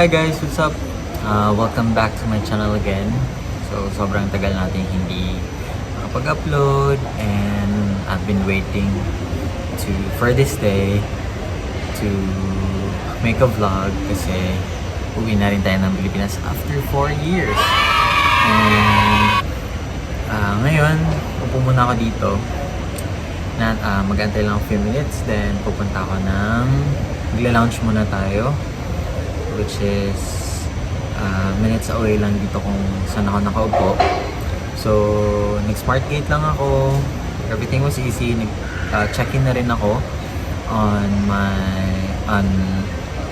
Hi guys, what's up? Uh, welcome back to my channel again. So, sobrang tagal natin hindi nakapag-upload and I've been waiting to for this day to make a vlog kasi uwi na rin tayo ng Pilipinas after 4 years. And ah, ngayon, upo muna ako dito na uh, mag-antay lang ako few minutes then pupunta ako ng magla-lounge muna tayo which is uh, minutes away lang dito kung saan ako nakaupo. So nag-smart gate lang ako. Everything was easy. Nag uh, check-in na rin ako on my on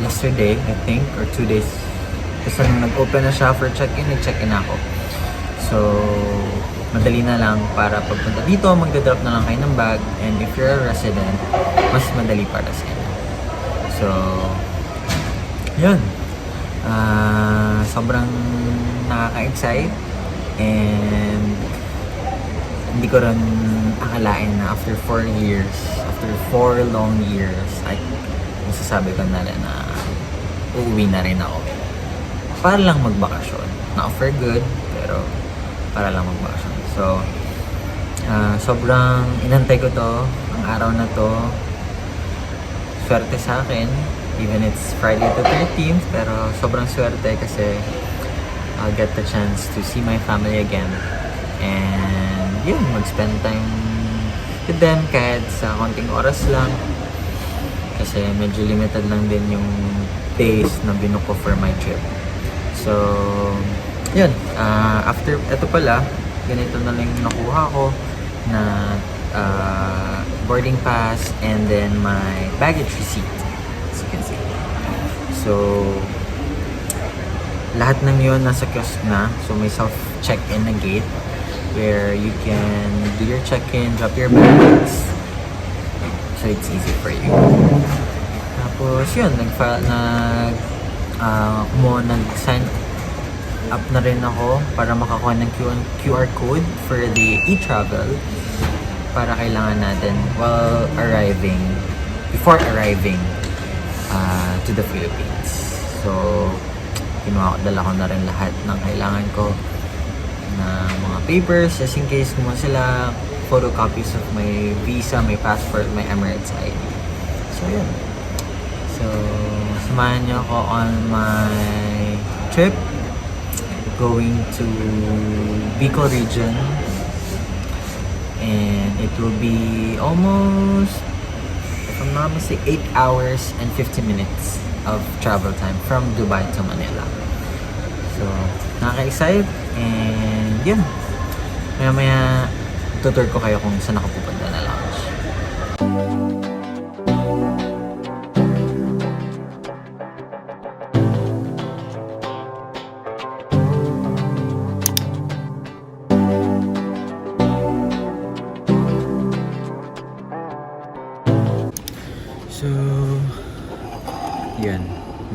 yesterday I think or two days. Kasi nung nag-open na siya for check-in nag-check-in ako. So madali na lang para pagpunta dito, magdadrop na lang kayo ng bag. And if you're a resident, mas madali para sa inyo. So, yun. Ah, sobrang nakaka-excite and hindi ko rin akalain na after 4 years, after 4 long years, ay masasabi ko na rin na uuwi na rin ako. Para lang magbakasyon. Not for good, pero para lang magbakasyon. So, ah, sobrang inantay ko to, ang araw na to. Swerte sa akin, even it's Friday the 13th, pero sobrang swerte kasi I'll get the chance to see my family again. And yun, mag-spend time with them kahit sa konting oras lang. Kasi medyo limited lang din yung days na binuko ko for my trip. So, yun. ah, after, eto pala, ganito na lang yung nakuha ko na ah, boarding pass and then my baggage receipt. So, lahat ng yun nasa kiosk na. So, may self-check-in na gate where you can do your check-in, drop your bags. So, it's easy for you. Tapos, yun, nag-file, nag, ah, mo, nag-sign up na rin ako para makakuha ng QR code for the e-travel para kailangan natin while arriving, before arriving uh, to the Philippines. So, kinuha ko, dala ko na rin lahat ng kailangan ko na mga papers just in case kumuha sila photocopies of my visa, my passport, my Emirates ID. So, yun. So, samahan niyo ako on my trip going to Bicol region and it will be almost mistaken 8 hours and 50 minutes of travel time from Dubai to Manila. So nakaka-excite and yun. Maya tutur ko kayo kung saan ako pupunta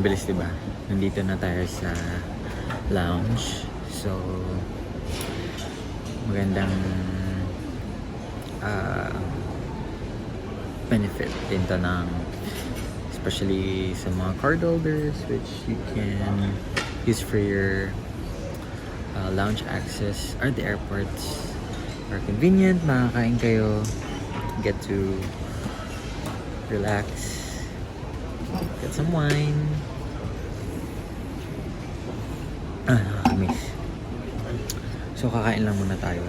Bilis, diba? Nandito na tayo sa lounge. So, magandang ah, benefit din to ng especially sa mga card holders which you can use for your uh, lounge access or the airports are convenient makakain kayo get to relax, get some wine. Ah, nakakamiss. So, kakain lang muna tayo.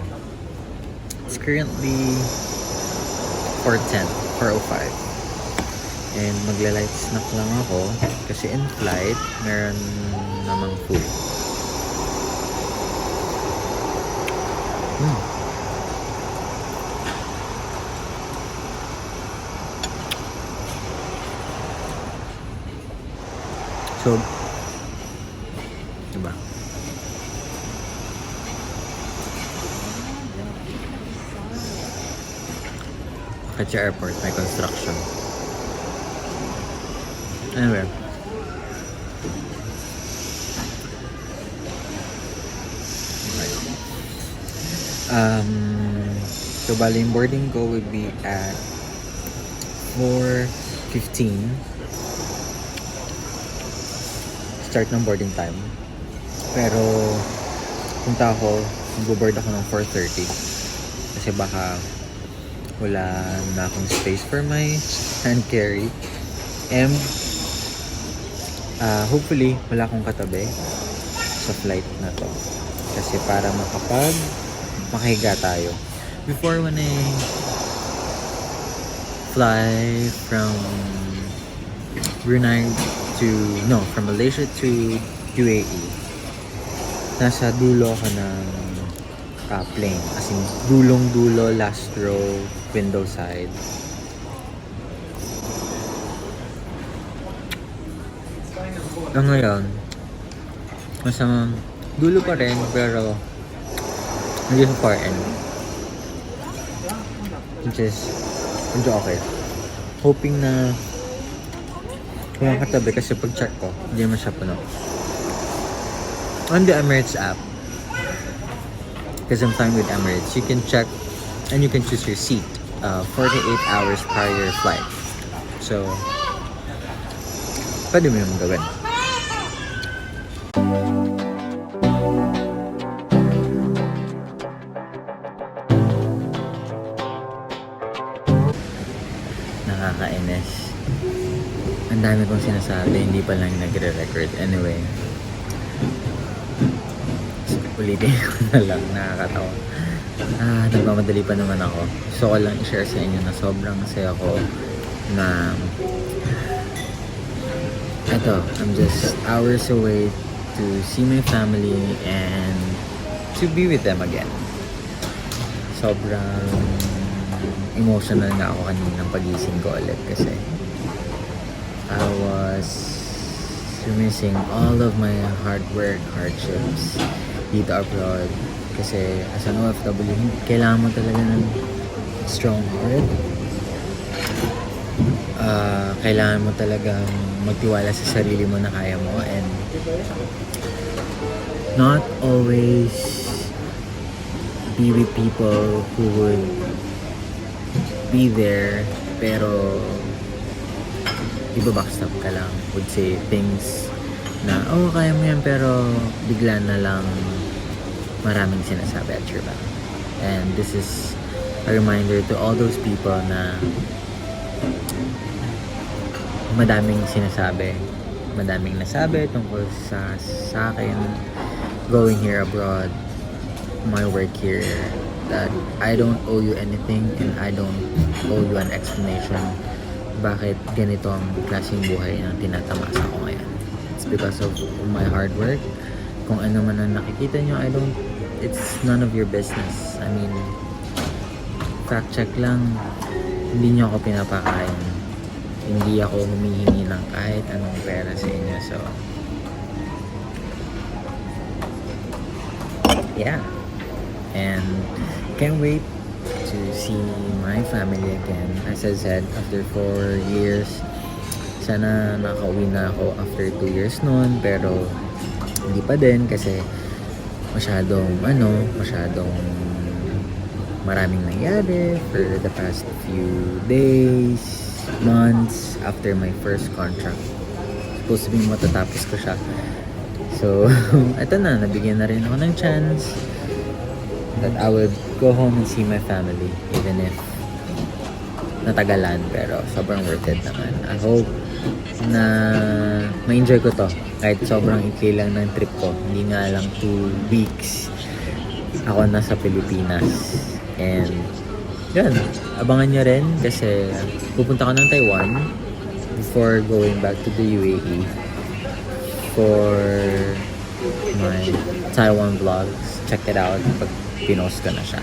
It's currently 4.10, 4.05. And magla-light snack lang ako kasi in flight, meron namang food. Hmm. So, diba? At airport, may construction. Anyway. Okay. Um, so, bali, yung boarding ko would be at 4.15 start ng boarding time. Pero, punta ako, mag-board ako ng 4.30. Kasi baka wala na akong space for my hand carry. And, ah, hopefully, wala akong katabi sa flight na to. Kasi para makapag makahiga tayo. Before when I fly from Brunei to, no, from Malaysia to UAE, nasa dulo ako ng ah, plane. As in, dulong-dulo, last row, window side. Ang ngayon, nasa dulo pa rin, pero hindi sa far end. Which is, medyo okay. Hoping na kung katabi kasi pag check ko, hindi naman siya puno. On the Emirates app, because I'm flying with Emirates, you can check and you can choose your seat uh, 48 hours prior your flight. So, pwede mo naman gawin. Nakakainis. Ang dami kong sinasabi, hindi pa lang nagre-record. Anyway, ulitin ko na lang, nakakatawa. Ah, nagmamadali pa naman ako. Gusto ko lang i-share sa inyo na sobrang saya ko na eto, I'm just hours away to see my family and to be with them again. Sobrang emotional na ako kaninang pagising ko ulit kasi I was missing all of my hard work, hardships dito abroad. Kasi as an OFW, kailangan mo talaga ng strong heart. Ah, kailangan mo talagang magtiwala sa sarili mo na kaya mo and not always be with people who would be there pero iba backstab ka lang would say things na oh kaya mo yan pero bigla na lang maraming sinasabi at your back and this is a reminder to all those people na madaming sinasabi madaming nasabi tungkol sa sa akin going here abroad my work here that I don't owe you anything and I don't owe you an explanation bakit ganito ang klaseng buhay ang tinatamasa ko ngayon. It's because of my hard work. Kung ano man ang nakikita nyo, I don't, it's none of your business. I mean, fact check lang, hindi nyo ako pinapakain. Hindi ako humihingi ng kahit anong pera sa inyo. So, yeah. And can't wait to see my family again. As I said, after four years, sana nakauwi na ako after two years noon. Pero hindi pa din kasi masyadong ano, masyadong maraming nangyari for the past few days, months after my first contract. Supposed to be matatapos ko siya. So, eto na, nabigyan na rin ako ng chance that I would go home and see my family even if natagalan pero sobrang worth it naman. I hope na ma-enjoy ko to kahit sobrang ikli lang ng trip ko. Hindi nga lang 2 weeks ako nasa Pilipinas. And yun, abangan nyo rin kasi pupunta ko ng Taiwan before going back to the UAE for my Taiwan vlogs. Check it out pag pinost ko na siya.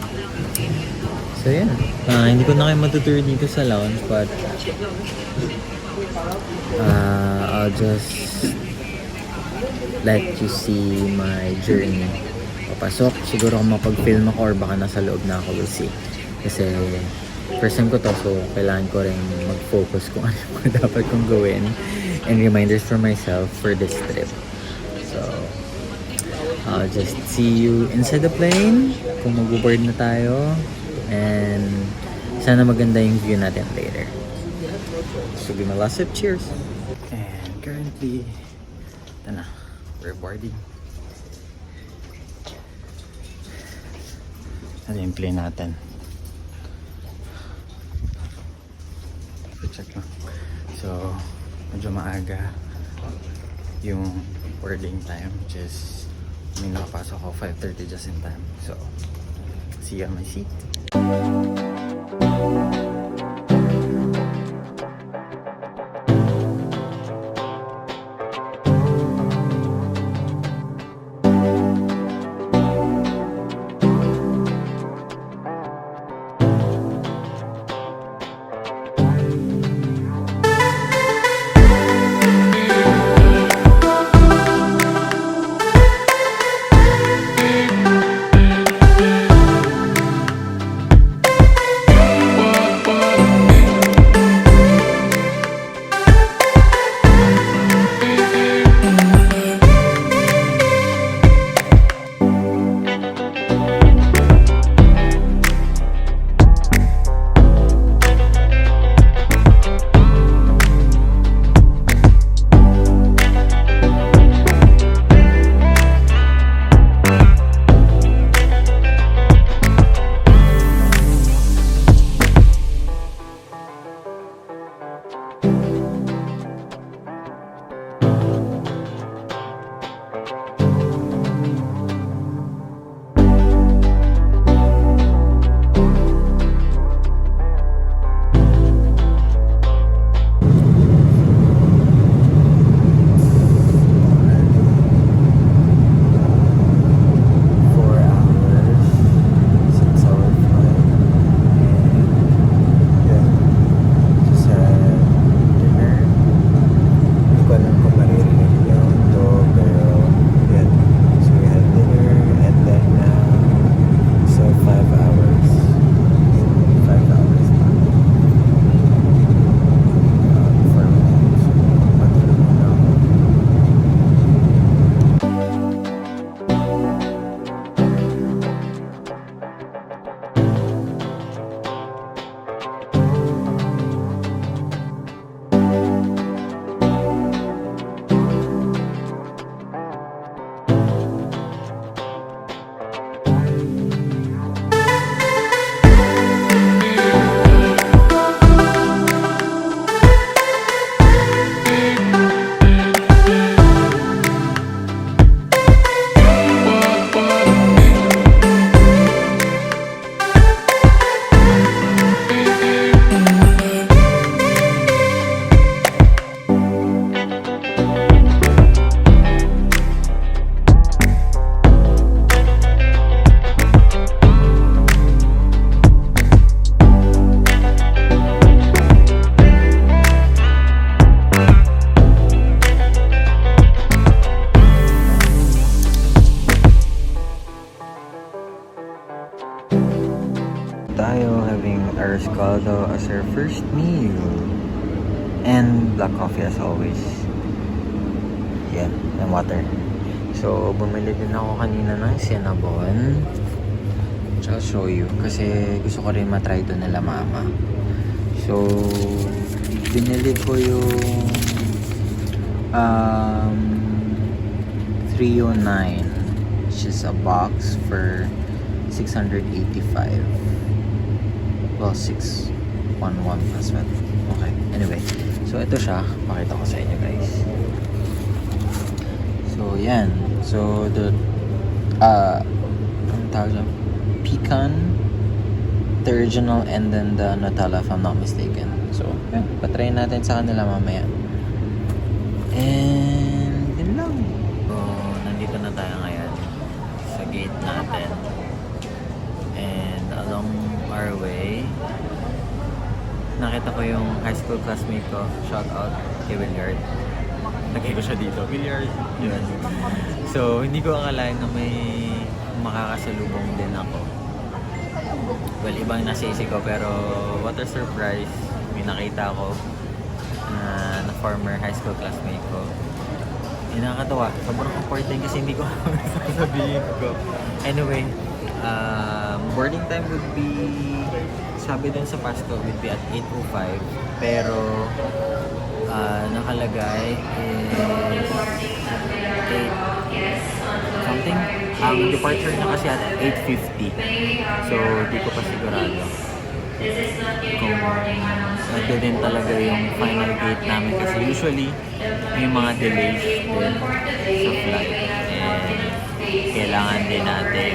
So yeah, Ah, hindi ko na kayo matutour dito sa lounge but uh, I'll just let you see my journey. Papasok, siguro kung mapag-film ako or baka nasa loob na ako, we'll see. Kasi first time ko to, so kailangan ko rin mag-focus kung ano yung dapat kong gawin and reminders for myself for this trip. So, I'll just see you inside the plane kung mag-board na tayo and sana maganda yung view natin later. So, be my last sip. Cheers! And currently, ito na. We're boarding. Ano yung plane natin? check lang. So, medyo maaga yung boarding time which is may nakapasok ako 5.30 just in time. So, see you on my seat. Our escaldo as our first meal. And black coffee as always. Yan, and water. So, bumili din ako kanina ng cinnamon. I'll show you. Kasi gusto ko rin matry doon nila mama. So, binili ko yung um, 309 which is a box for 685 well 611 plus what okay anyway. So ito siya. Pakita ko sa inyo guys. So yan. So the uh ang tawag dyan? pecan the original and then the Nutella if I'm not mistaken. So yan patry natin sa kanila mamaya. And yun lang. So nandito na tayo ngayon sa gate natin our way nakita ko yung high school classmate ko. Shout out kay Williard. Lagay ko siya dito. Williard. Yun. So hindi ko akalain na may makakasalubong din ako. Well ibang nasa isip ko pero what a surprise. May nakita ko na, na former high school classmate ko. Yung nakakatawa. Sobrang comforting kasi hindi ko sasabihin ko. Anyway um, boarding time would be sabi dun sa Pasco would be at 8.05 pero ah, nakalagay is something. Ang departure niya kasi at 8.50. So, di ko pa sigurado kung nandun din talaga yung final gate namin kasi usually may mga delays din sa flight and kailangan din natin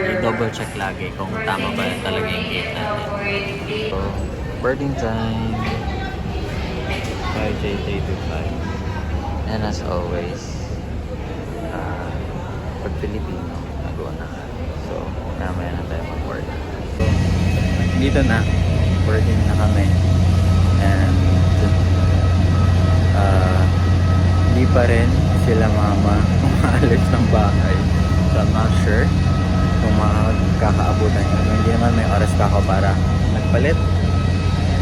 i-double check lagi kung tama ba talaga yung gate natin. So, boarding time. 5JJ25 and as always uh, pag Pilipino nag-una so mamaya na tayo mag-board. So, dito na boarding na kami. And uh, hindi pa rin sila mama umaalis ng bahay. So I'm not sure kung makakaabutan kami hindi naman may oras pa ako para magpalit.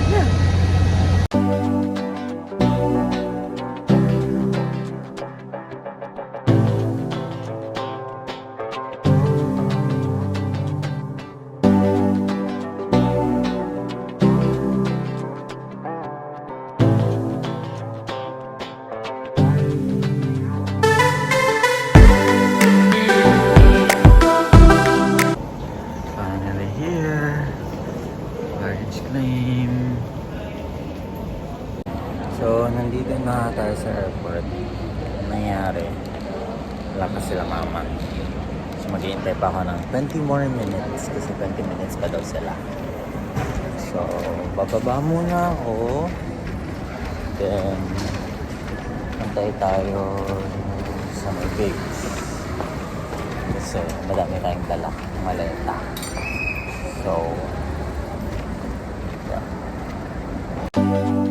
Yeah pa ako ng 20 more minutes kasi 20 minutes pa daw sila. So, bababa muna ako. Then, antay tayo sa may bags. Kasi madami tayong dala maleta. So, yeah.